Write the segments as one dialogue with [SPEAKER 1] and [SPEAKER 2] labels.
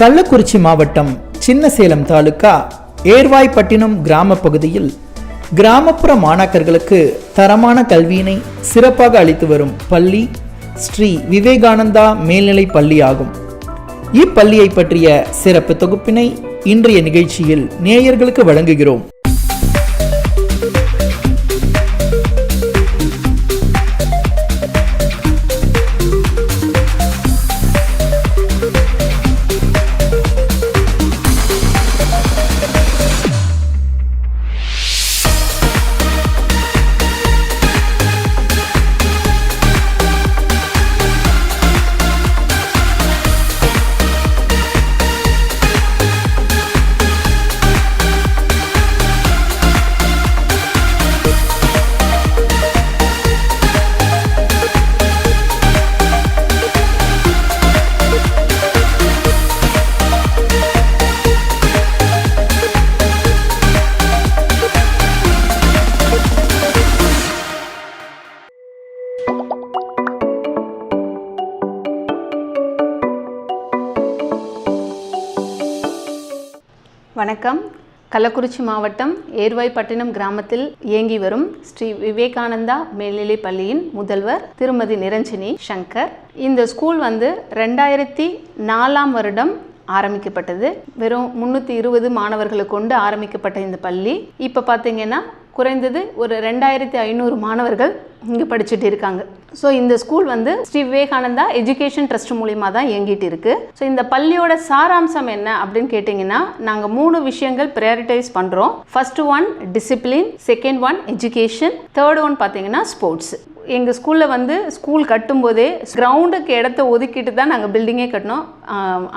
[SPEAKER 1] கள்ளக்குறிச்சி மாவட்டம் சின்னசேலம் தாலுக்கா ஏர்வாய்ப்பட்டினம் கிராம பகுதியில் கிராமப்புற மாணாக்கர்களுக்கு தரமான கல்வியினை சிறப்பாக அளித்து வரும் பள்ளி ஸ்ரீ விவேகானந்தா மேல்நிலைப் பள்ளி ஆகும் இப்பள்ளியை பற்றிய சிறப்பு தொகுப்பினை இன்றைய நிகழ்ச்சியில் நேயர்களுக்கு வழங்குகிறோம்.
[SPEAKER 2] வணக்கம். கள்ளக்குறிச்சி மாவட்டம் ஏர்வாய்ப்பட்டினம் கிராமத்தில் இயங்கி வரும் ஸ்ரீ விவேகானந்தா மேல்நிலைப் பள்ளியின் முதல்வர் திருமதி நிரஞ்சினி சங்கர். இந்த ஸ்கூல் வந்து ரெண்டாயிரத்தி நாலாம் வருடம் ஆரம்பிக்கப்பட்டது. வெறும் முந்நூற்றி இருபது மாணவர்களை கொண்டு ஆரம்பிக்கப்பட்ட இந்த பள்ளி. இப்போ பார்த்தீங்கன்னா குறைந்தது ஒரு ரெண்டாயிரத்தி ஐநூறு மாணவர்கள் இங்கே படிச்சுட்டு இருக்காங்க. ஸோ இந்த ஸ்கூல் வந்து ஸ்ரீ விவேகானந்தா எஜுகேஷன் ட்ரஸ்ட் மூலிமா தான் இயங்கிட்டு இருக்கு. ஸோ இந்த பள்ளியோட சாராம்சம் என்ன அப்படின்னு கேட்டிங்கன்னா நாங்கள் மூணு விஷயங்கள் ப்ரையாரிட்டைஸ் பண்ணுறோம் first one discipline second one education third one பார்த்தீங்கன்னா ஸ்போர்ட்ஸ் எங்கள் ஸ்கூலில் வந்து ஸ்கூல் கட்டும்போதே கிரவுண்டுக்கு இடத்த ஒதுக்கிட்டு தான் நாங்கள் பில்டிங்கே கட்டினோம்.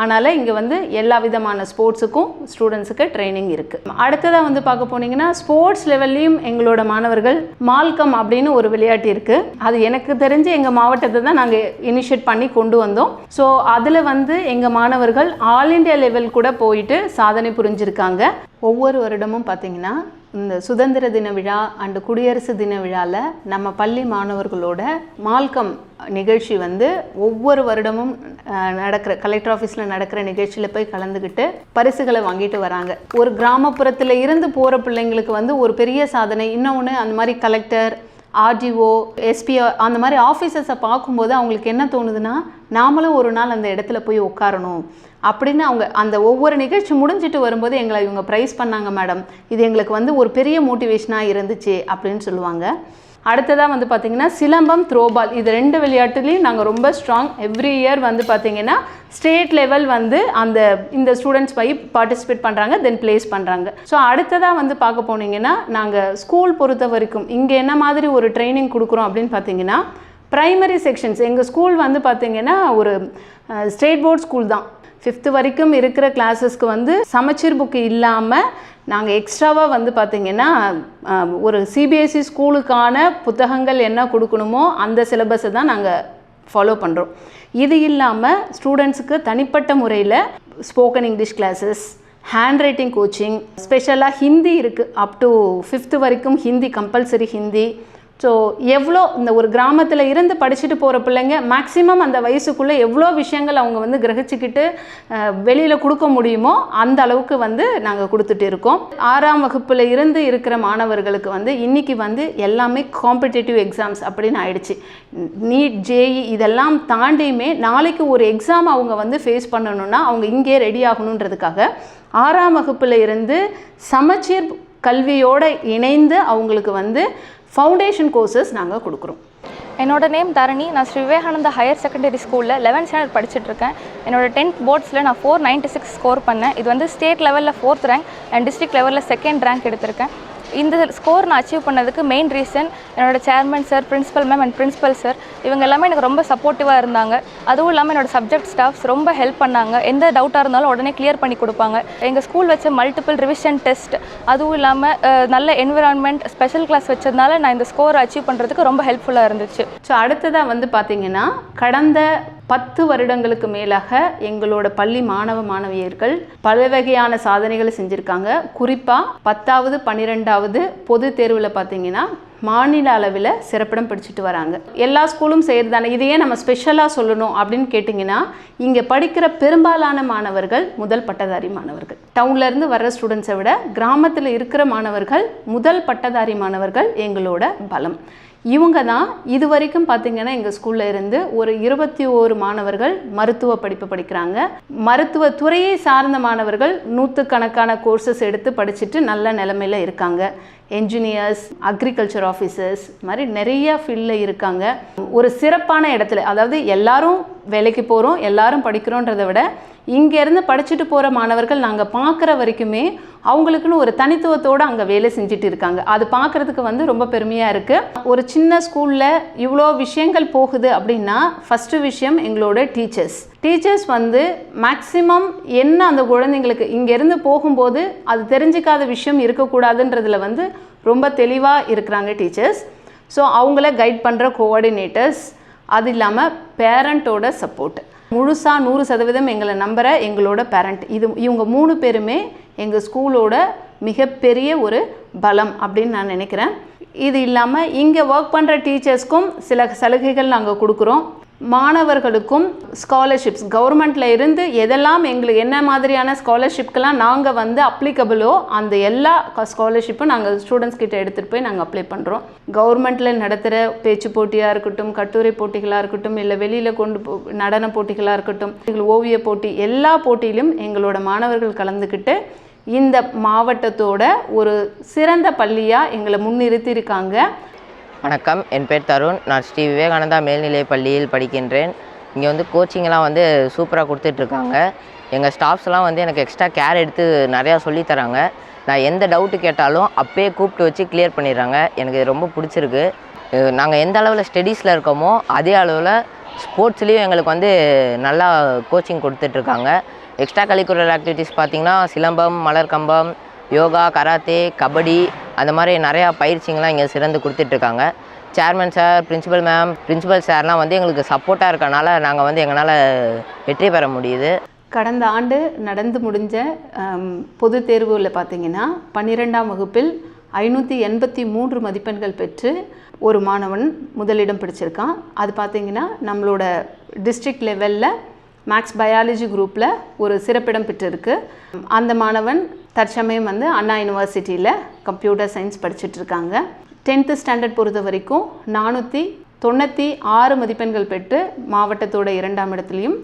[SPEAKER 2] அதனால் இங்கே வந்து எல்லா விதமான ஸ்போர்ட்ஸுக்கும் ஸ்டூடெண்ட்ஸுக்கு ட்ரைனிங் இருக்குது அடுத்ததாக வந்து பார்க்க போனீங்கன்னா ஸ்போர்ட்ஸ் லெவல்லையும் எங்களோட மாணவர்கள் மால்கம் அப்படின்னு ஒரு விளையாட்டு இருக்குது அது எனக்கு தெரிஞ்சு எங்கள் மாவட்டத்தை தான் நாங்கள் இனிஷியேட் பண்ணி கொண்டு வந்தோம். ஸோ அதில் வந்து எங்கள் மாணவர்கள் ஆல் இண்டியா லெவல் கூட போயிட்டு சாதனை புரிஞ்சிருக்காங்க. ஒவ்வொரு வருடமும் பார்த்தீங்கன்னா இந்த சுதந்திர தின விழா அண்டு குடியரசு தின விழாவில் நம்ம பள்ளி மாணவர்களோட மால்கம் நிகழ்ச்சி வந்து ஒவ்வொரு வருடமும் நடக்கிற கலெக்டர் ஆஃபீஸில் நடக்கிற நிகழ்ச்சியில் போய் கலந்துக்கிட்டு பரிசுகளை வாங்கிட்டு வராங்க. ஒரு கிராமப்புறத்தில் இருந்து போகிற பிள்ளைங்களுக்கு வந்து ஒரு பெரிய சாதனை. இன்னொன்று அந்த மாதிரி கலெக்டர் ஆர்டிஓ எஸ்பிஓ அந்த மாதிரி ஆஃபீஸர்ஸை பார்க்கும்போது அவங்களுக்கு என்ன தோணுதுன்னா நாமளும் ஒரு நாள் அந்த இடத்துல போய் உட்காரணும். அப்படின்னு அவங்க அந்த ஒவ்வொரு நிகழ்ச்சி முடிஞ்சிட்டு வரும்போது எங்களை இவங்க ப்ரைஸ் பண்ணாங்க மேடம் இது எங்களுக்கு வந்து ஒரு பெரிய மோட்டிவேஷனாக இருந்துச்சு அப்படின்னு சொல்லுவாங்க. அடுத்ததாக வந்து பார்த்திங்கன்னா சிலம்பம் த்ரோபால். இது ரெண்டு விளையாட்டுலேயும் நாங்கள் ரொம்ப ஸ்ட்ராங் எவ்ரி இயர் வந்து பார்த்திங்கன்னா ஸ்டேட் லெவல் வந்து அந்த இந்த ஸ்டூடெண்ட்ஸ் போய் பார்ட்டிசிபேட் பண்ணுறாங்க தென் ப்ளேஸ் பண்ணுறாங்க ஸோ அடுத்ததாக வந்து பார்க்க போனீங்கன்னா நாங்கள் ஸ்கூல் பொறுத்த வரைக்கும் இங்கே என்ன மாதிரி ஒரு ட்ரைனிங் கொடுக்குறோம் அப்படின்னு பார்த்தீங்கன்னா ப்ரைமரி செக்ஷன்ஸ் எங்கள் ஸ்கூல் வந்து பார்த்திங்கன்னா ஒரு ஸ்டேட் போர்ட் ஸ்கூல் தான். ஃபிஃப்த்து வரைக்கும் இருக்கிற கிளாஸஸ்க்கு வந்து சமச்சீர் புக்கு இல்லாமல் நாங்கள் எக்ஸ்ட்ராவாக வந்து பார்த்திங்கன்னா ஒரு சிபிஎஸ்சி ஸ்கூலுக்கான புத்தகங்கள் என்ன கொடுக்கணுமோ அந்த சிலபஸை தான் நாங்கள் ஃபாலோ பண்ணுறோம் இது இல்லாமல் ஸ்டூடெண்ட்ஸுக்கு தனிப்பட்ட முறையில் spoken English classes handwriting coaching ஸ்பெஷலாக ஹிந்தி இருக்குது அப் டு ஃபிஃப்த்து வரைக்கும் ஹிந்தி கம்பல்சரி ஹிந்தி ஸோ எவ்வளோ இந்த ஒரு கிராமத்தில் இருந்து படிச்சுட்டு போகிற பிள்ளைங்க மேக்ஸிமம் அந்த வயசுக்குள்ளே எவ்வளோ விஷயங்கள் அவங்க வந்து கிரகிச்சிக்கிட்டு வெளியில் கொடுக்க முடியுமோ அந்த அளவுக்கு வந்து நாங்கள் கொடுத்துட்டு இருக்கோம். ஆறாம் வகுப்பில் இருந்து இருக்கிற மாணவர்களுக்கு வந்து இன்றைக்கி வந்து எல்லாமே காம்படிட்டிவ் எக்ஸாம்ஸ் அப்படின்னு ஆயிடுச்சு. நீட் ஜேஇ இதெல்லாம் தாண்டியுமே நாளைக்கு ஒரு எக்ஸாம் அவங்க வந்து ஃபேஸ் பண்ணணும்னா அவங்க இங்கே ரெடி ஆகணுன்றதுக்காக ஆறாம் வகுப்பில் இருந்து சமச்சீர் கல்வியோடு இணைந்து அவங்களுக்கு வந்து ஃபவுண்டேஷன் கோர்சஸ் நாங்கள் கொடுக்குறோம்.
[SPEAKER 3] என்னோட நேம் தரணி. நான் ஸ்ரீ விவேகானந்தா ஹையர் செகண்டரி ஸ்கூலில் லெவன்த் ஸ்டாண்டர்ட் படிச்சுட்ருக்கேன் என்னோட டென்த் போர்ட்ஸில் நான் ஃபோர் நைன்ட்டி சிக்ஸ் ஸ்கோர் பண்ணேன். இது வந்து ஸ்டேட் லெவலில் ஃபோர்த் ரேங்க் அண்ட் டிஸ்ட்ரிக்ட் லெவலில் செகண்ட் ரேங்க் எடுத்திருக்கேன். இந்த ஸ்கோர் நான் அச்சீவ் பண்ணதுக்கு மெயின் ரீசன் என்னோட chairman sir principal ma'am and principal sir இவங்க எல்லாமே எனக்கு ரொம்ப சப்போர்ட்டிவாக இருந்தாங்க. அதுவும் இல்லாமல் என்னோட சப்ஜெக்ட் ஸ்டாஃப்ஸ் ரொம்ப ஹெல்ப் பண்ணாங்க. எந்த டவுட்டாக இருந்தாலும் உடனே கிளியர் பண்ணி கொடுப்பாங்க. எங்கள் ஸ்கூல் வச்ச மல்டிபிள் ரிவிஷன் டெஸ்ட் அதுவும் இல்லாமல் நல்ல என்விரான்மெண்ட் ஸ்பெஷல் கிளாஸ் வச்சதுனால நான் இந்த ஸ்கோர் அச்சீவ் பண்ணுறதுக்கு ரொம்ப ஹெல்ப்ஃபுல்லாக இருந்துச்சு.
[SPEAKER 2] ஸோ அடுத்ததாக வந்து பார்த்தீங்கன்னா கடந்த பத்து வருடங்களுக்கு மேலாக எங்களோட பள்ளி மாணவ மாணவியர்கள் பல வகையான சாதனைகளை செஞ்சுருக்காங்க. குறிப்பாக பத்தாவது பன்னிரெண்டாவது பொது தேர்வில் பார்த்தீங்கன்னா மாநில அளவில் சிறப்பிடம் பிடிச்சிட்டு வராங்க. எல்லா ஸ்கூலும் செய்கிறதானே இதையே நம்ம ஸ்பெஷலாக சொல்லணும் அப்படின்னு கேட்டிங்கன்னா இங்கே படிக்கிற பெரும்பாலான மாணவர்கள் முதல் பட்டதாரி மாணவர்கள். டவுன்லேருந்து வர்ற ஸ்டூடெண்ட்ஸை விட கிராமத்தில் இருக்கிற மாணவர்கள் முதல் பட்டதாரி மாணவர்கள் எங்களோட பலம். இவங்க தான் இது வரைக்கும் பார்த்தீங்கன்னா எங்கள் ஸ்கூலில் இருந்து ஒரு இருபத்தி ஓரு மாணவர்கள் மருத்துவ படிப்பு படிக்கிறாங்க. மருத்துவ துறையை சார்ந்த மாணவர்கள் நூற்றுக்கணக்கான கோர்சஸ் எடுத்து படிச்சுட்டு நல்ல நிலமையில இருக்காங்க. என்ஜினியர்ஸ் அக்ரிகல்ச்சர் ஆஃபீஸர்ஸ் மாதிரி நிறைய ஃபீல்டில் இருக்காங்க. ஒரு சிறப்பான இடத்துல அதாவது எல்லாரும் வேலைக்கு போகிறோம் எல்லாரும் படிக்கிறோன்றதை விட இங்கேருந்து படிச்சுட்டு போகிற மாணவர்கள் நாங்கள் பார்க்குற வரைக்குமே அவங்களுக்குன்னு ஒரு தனித்துவத்தோடு அங்கே வேலை செஞ்சுட்டு இருக்காங்க. அது பார்க்குறதுக்கு வந்து ரொம்ப பெருமையாக இருக்குது ஒரு சின்ன ஸ்கூலில் இவ்வளோ விஷயங்கள் போகுது அப்படின்னா ஃபஸ்ட்டு விஷயம் எங்களோட டீச்சர்ஸ் டீச்சர்ஸ் வந்து மேக்ஸிமம் என்ன அந்த குழந்தைங்களுக்கு இங்கேருந்து போகும்போது அது தெரிஞ்சிக்காத விஷயம் இருக்கக்கூடாதுன்றதில் வந்து ரொம்ப தெளிவாக இருக்கிறாங்க டீச்சர்ஸ். ஸோ அவங்கள கைட் பண்ணுற கோஆர்டினேட்டர்ஸ் அது இல்லாமல் பேரண்ட்டோட சப்போர்ட் முழுசாக நூறு சதவீதம் எங்களை நம்புகிற எங்களோட பேரண்ட் இது இவங்க மூணு பேருமே எங்கள் ஸ்கூலோட மிகப்பெரிய ஒரு பலம் அப்படின்னு நான் நினைக்கிறேன். இது இல்லாமல் இங்கே ஒர்க் பண்ணுற டீச்சர்ஸ்க்கும் சில சலுகைகள் நாங்கள் கொடுக்குறோம். மாணவர்களுக்கும் ஸ்காலர்ஷிப்ஸ் கவர்மெண்ட்டில் இருந்து எதெல்லாம் எங்களுக்கு என்ன மாதிரியான ஸ்காலர்ஷிப்க்கெல்லாம் நாங்கள் வந்து அப்ளிகபிளோ அந்த எல்லா ஸ்காலர்ஷிப்பும் நாங்கள் ஸ்டூடெண்ட்ஸ் கிட்ட எடுத்துகிட்டு போய் நாங்கள் அப்ளை பண்ணுறோம் கவர்மெண்ட்டில் நடத்துகிற பேச்சு போட்டியாக இருக்கட்டும் கட்டுரை போட்டிகளாக இருக்கட்டும் இல்லை வெளியில் கொண்டு போ நடன போட்டிகளாக இருக்கட்டும் எங்கள் ஓவிய போட்டி எல்லா போட்டியிலும் எங்களோட மாணவர்கள் கலந்துக்கிட்டு இந்த மாவட்டத்தோட ஒரு சிறந்த பள்ளியாக எங்களை முன்னிறுத்தியிருக்காங்க.
[SPEAKER 4] வணக்கம். என் பேர் தருண். நான் ஸ்ரீ விவேகானந்தா மேல்நிலைப் பள்ளியில் படிக்கின்றேன். இங்கே வந்து கோச்சிங்லாம் வந்து சூப்பராக கொடுத்துட்ருக்காங்க. எங்கள் ஸ்டாஃப்ஸ்லாம் வந்து எனக்கு எக்ஸ்ட்ரா கேர் எடுத்து நிறையா சொல்லித் தராங்க. நான் எந்த டவுட்டு கேட்டாலும் அப்பயே கூப்பிட்டு வச்சு கிளியர் பண்ணிடுறாங்க. எனக்கு இது ரொம்ப பிடிச்சிருக்கு. நாங்கள் எந்த அளவில் ஸ்டடீஸில் இருக்கோமோ அதே அளவில் ஸ்போர்ட்ஸ்லேயும் எங்களுக்கு வந்து நல்லா கோச்சிங் கொடுத்துட்ருக்காங்க. எக்ஸ்ட்ரா கரிக்குலர் ஆக்டிவிட்டீஸ் பார்த்திங்கன்னா சிலம்பம் மலர்கம்பம் யோகா கராத்தே கபடி அந்த மாதிரி நிறையா பயிற்சிங்கெலாம் இங்கே சிறந்து கொடுத்துட்ருக்காங்க. Chairman sir principal ma'am principal சார்லாம் வந்து எங்களுக்கு சப்போர்ட்டாக இருக்கனால நாங்கள் வந்து எங்களால் வெற்றி பெற முடியுது.
[SPEAKER 2] கடந்த ஆண்டு நடந்து முடிஞ்ச பொது பொதுத் தேர்வில் பார்த்தீங்கன்னா பன்னிரெண்டாம் வகுப்பில் ஐநூற்றி எண்பத்தி மூன்று மதிப்பெண்கள் பெற்று ஒரு மாணவன் முதலிடம் பிடிச்சிருக்கான். அது பார்த்தீங்கன்னா நம்மளோட டிஸ்ட்ரிக்ட் லெவலில் மேக்ஸ் பயாலஜி குரூப்பில் ஒரு சிறப்பிடம் பெற்றிருக்கு. அந்த மாணவன் தற்சமயம் வந்து அண்ணா யூனிவர்சிட்டியில் கம்ப்யூட்டர் சயின்ஸ் படிச்சுட்ருக்காங்க டென்த்து ஸ்டாண்டர்ட் பொறுத்த வரைக்கும் நானூற்றி தொண்ணூற்றி ஆறு மதிப்பெண்கள் பெற்று மாவட்டத்தோட இரண்டாம் இடத்துலையும்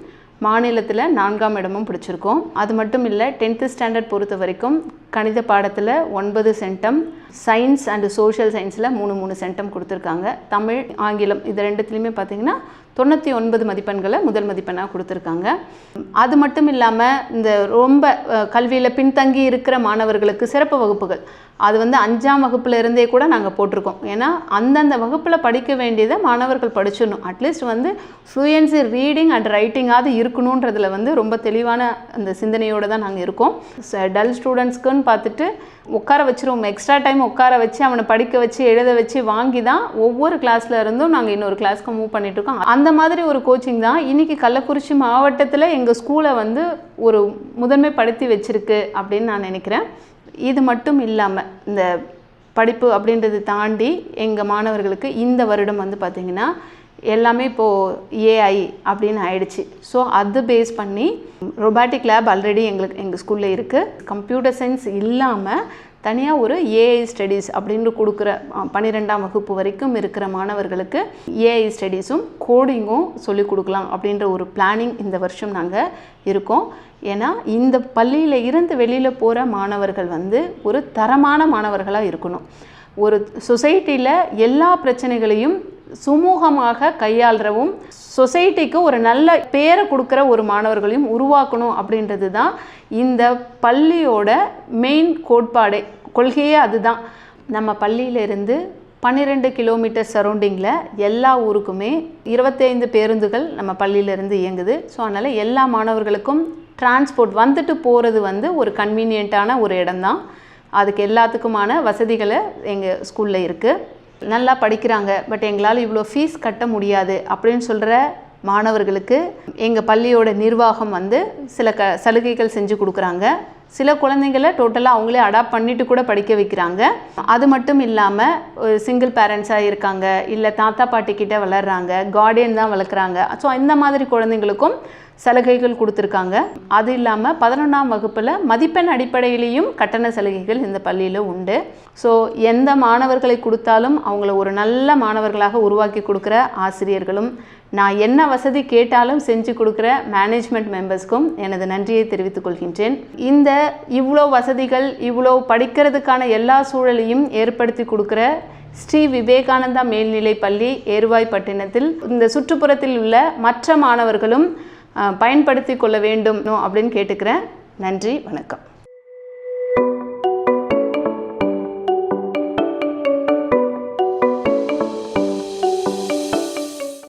[SPEAKER 2] மாநிலத்தில் நான்காம் இடமும் பிடிச்சிருக்கோம். அது மட்டும் இல்லை டென்த்து ஸ்டாண்டர்ட் பொறுத்த வரைக்கும் கணித பாடத்தில் ஒன்பது சென்டம் சயின்ஸ் அண்டு சோஷியல் சயின்ஸில் மூணு மூணு சென்டம் கொடுத்துருக்காங்க. தமிழ் ஆங்கிலம் இது ரெண்டுத்துலேயுமே பார்த்தீங்கன்னா தொண்ணூற்றி ஒன்பது மதிப்பெண்களை முதல் மதிப்பெண்ணாக கொடுத்துருக்காங்க. அது மட்டும் இல்லாமல் இந்த ரொம்ப கல்வியில் பின்தங்கி இருக்கிற மாணவர்களுக்கு சிறப்பு வகுப்புகள். அது வந்து அஞ்சாம் வகுப்பில் இருந்தே கூட நாங்கள் போட்டிருக்கோம். ஏன்னா அந்தந்த வகுப்பில் படிக்க வேண்டியதை மாணவர்கள் படிச்சிடணும். அட்லீஸ்ட் வந்து ஃப்ளூயன்சி ரீடிங் அண்ட் ரைட்டிங்காவது இருக்கணுன்றதில் வந்து ரொம்ப தெளிவான அந்த சிந்தனையோடு தான் நாங்கள் இருக்கோம். டல் ஸ்டூடெண்ட்ஸ்க்குன்னு பார்த்துட்டு உட்கார வச்சுருவோம். எக்ஸ்ட்ரா டைம் உட்கார வச்சு அவனை படிக்க வச்சு எழுத வச்சு வாங்கி தான் ஒவ்வொரு கிளாஸில் இருந்தும் நாங்கள் இன்னொரு கிளாஸ்க்கு மூவ் பண்ணிகிட்டு இருக்கோம். அந்த மாதிரி ஒரு கோச்சிங் தான் இன்னைக்கு கள்ளக்குறிச்சி மாவட்டத்தில் எங்கள் ஸ்கூலை வந்து ஒரு முதன்மைப்படுத்தி வச்சுருக்கு அப்படின்னு நான் நினைக்கிறேன். இது மட்டும் இல்லாமல் இந்த படிப்பு அப்படின்றது தாண்டி எங்கள் மாணவர்களுக்கு இந்த வருடம் வந்து பார்த்திங்கன்னா எல்லாமே இப்போது ஏஐ அப்படின்னு ஆயிடுச்சு. ஸோ அது பேஸ் பண்ணி ரொபாட்டிக் லேப் ஆல்ரெடி எங்களுக்கு எங்கள் ஸ்கூலில் இருக்குது கம்ப்யூட்டர் சயின்ஸ் இல்லாமல் தனியாக ஒரு ஏஐ ஸ்டடீஸ் அப்படின்னு கொடுக்குற பன்னிரெண்டாம் வகுப்பு வரைக்கும் இருக்கிற மாணவர்களுக்கு ஏஐ ஸ்டடீஸும் கோடிங்கும் சொல்லிக் கொடுக்கலாம் அப்படின்ற ஒரு பிளானிங் இந்த வருஷம் நாங்கள் இருக்கோம். ஏன்னா இந்த பள்ளியில் இருந்து வெளியில் போகிற மாணவர்கள் வந்து ஒரு தரமான மாணவர்களாக இருக்கணும். ஒரு சொசைட்டியில் எல்லா பிரச்சனைகளையும் சுமூகமாக கையாளுறவும் சொசைட்டிக்கு ஒரு நல்ல பேரை கொடுக்குற ஒரு மாணவர்களையும் உருவாக்கணும் அப்படின்றது தான் இந்த பள்ளியோட மெயின் கோட்பாடே. கொள்கையே அதுதான். நம்ம பள்ளியிலிருந்து பன்னிரெண்டு கிலோமீட்டர் சரௌண்டிங்கில் எல்லா ஊருக்குமே இருபத்தைந்து பேருந்துகள் நம்ம பள்ளியிலேருந்து இயங்குது. ஸோ அதனால் எல்லா மாணவர்களுக்கும் டிரான்ஸ்போர்ட் வந்துட்டு போகிறது வந்து ஒரு கன்வீனியண்ட்டான ஒரு இடம்தான். அதுக்கு எல்லாத்துக்குமான வசதிகளை எங்கள் ஸ்கூலில் இருக்குது நல்லா படிக்கிறாங்க பட் எங்களால் இவ்வளோ ஃபீஸ் கட்ட முடியாது அப்படின்னு சொல்கிற மாணவர்களுக்கு எங்கள் பள்ளியோட நிர்வாகம் வந்து சில க சலுகைகள் செஞ்சு கொடுக்குறாங்க. சில குழந்தைங்களை டோட்டலாக அவங்களே அடாப்ட் பண்ணிட்டு கூட படிக்க வைக்கிறாங்க. அது மட்டும் இல்லாமல் சிங்கிள் பேரண்ட்ஸாக இருக்காங்க இல்லை தாத்தா பாட்டிக்கிட்ட வளர்கிறாங்க வளர்றாங்க கார்டியன் தான் வளர்க்குறாங்க. ஸோ இந்த மாதிரி குழந்தைங்களுக்கும் சலுகைகள் கொடுத்துருக்காங்க. அது இல்லாமல் பதினொன்றாம் வகுப்பில் மதிப்பெண் அடிப்படையிலையும் கட்டண சலுகைகள் இந்த பள்ளியில் உண்டு. ஸோ எந்த மாணவர்களை கொடுத்தாலும் அவங்கள ஒரு நல்ல மாணவர்களாக உருவாக்கி கொடுக்குற ஆசிரியர்களும் நான் என்ன வசதி கேட்டாலும் செஞ்சு கொடுக்குற மேனேஜ்மெண்ட் மெம்பர்ஸ்க்கும் எனது நன்றியை தெரிவித்துக் கொள்கின்றேன். இந்த இவ்வளோ வசதிகள் இவ்வளோ படிக்கிறதுக்கான எல்லா சூழலையும் ஏற்படுத்தி கொடுக்குற ஸ்ரீ விவேகானந்தா மேல்நிலை பள்ளி ஏர்வாய்ப்பட்டினத்தில் இந்த சுற்றுப்புறத்தில் உள்ள மற்ற மாணவர்களும் பயன்படுத்தி கொள்ள வேண்டும் அப்படின்னு கேட்டுக்கிறேன். நன்றி வணக்கம்.